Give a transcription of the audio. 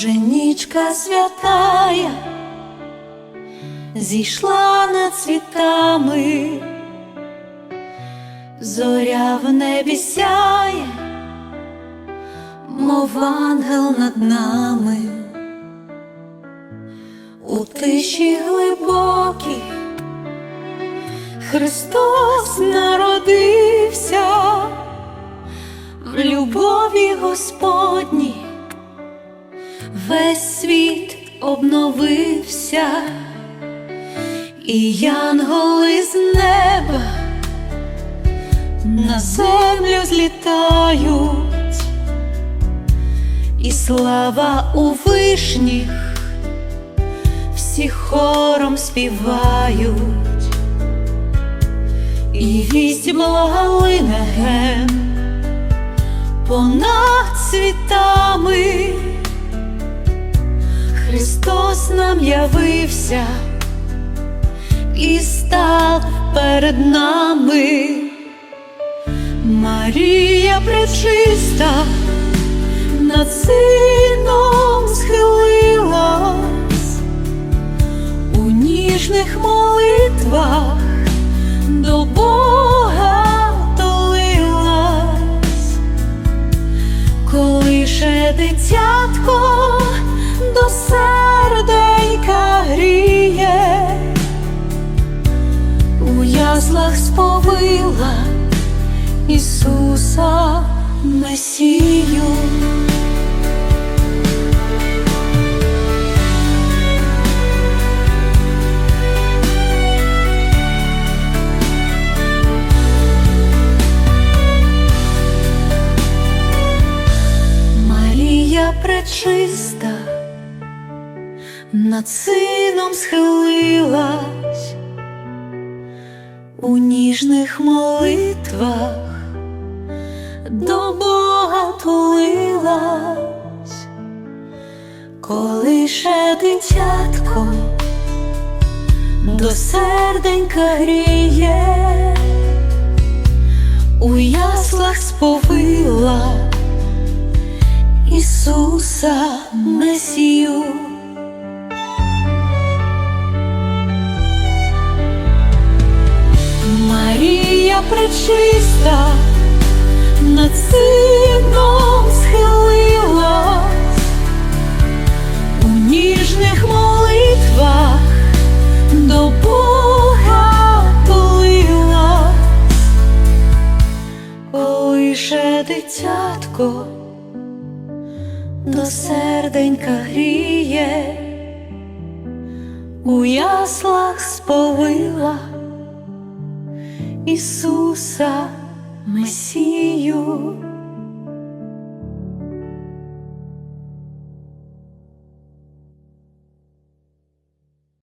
Вже нічка святая зійшла над світами, зоря в небі сяє, мов ангел над нами, у тиші глибокій Христос народився. В любові Господній весь світ обновився, і янголи з неба на землю злітають, і слава у вишніх всі хором співають, і вість благалине ген понад світами. Христос нам явився і став перед нами. Марія пречиста над сином схилилась, яслах сповила Ісуса Месію. Марія пречиста над сином схилилась у ніжних молитвах до Бога тулилась, коли ще дитятко до серденька гріє, у яслах сповила Ісуса Месію. Пречиста над сином схилилась, у ніжних молитвах до Бога тулилась, коли дитятко до серденька гріє, у яслах сповила. Ісуса Месію.